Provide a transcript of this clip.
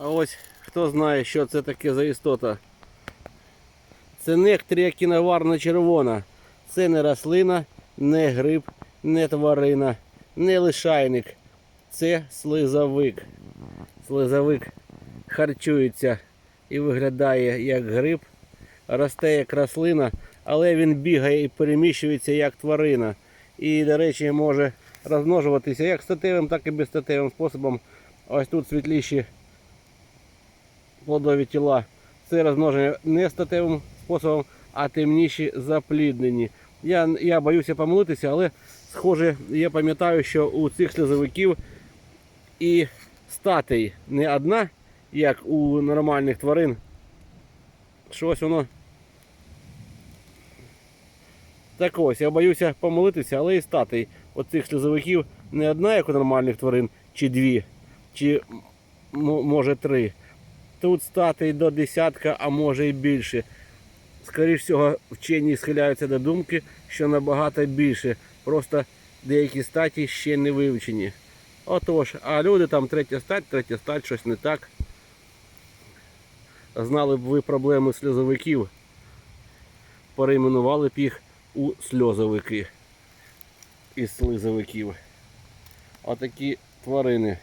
А ось хто знає, що це таке за істота. Це нектрія кіноварна червона. Це не рослина, не гриб, не тварина, не лишайник. Це слизовик. Слизовик харчується і виглядає як гриб, росте як рослина, але він бігає і переміщується як тварина. І, до речі, може розмножуватися як статевим, так і безстатевим способом. Ось тут світліші плодові тіла. Це розмноження не статевим способом, а темніші запліднені. Я, я боюся помилитися, але схоже, я пам'ятаю, що у цих сльозовиків і статей не одна, як у нормальних тварин. Щось воно. Так ось, я боюся помилитися, але і статей оцих сльозовиків не одна, як у нормальних тварин, чи дві, чи може три. Тут статей до десятка, а може і більше. Скоріше всього, вчені схиляються до думки, що набагато більше. Просто деякі статі ще не вивчені. Отож, а люди там третя стать, третя стать, щось не так. Знали б ви проблеми сльозовиків, перейменували б їх у сльозовики із слизовиків. Отакі тварини.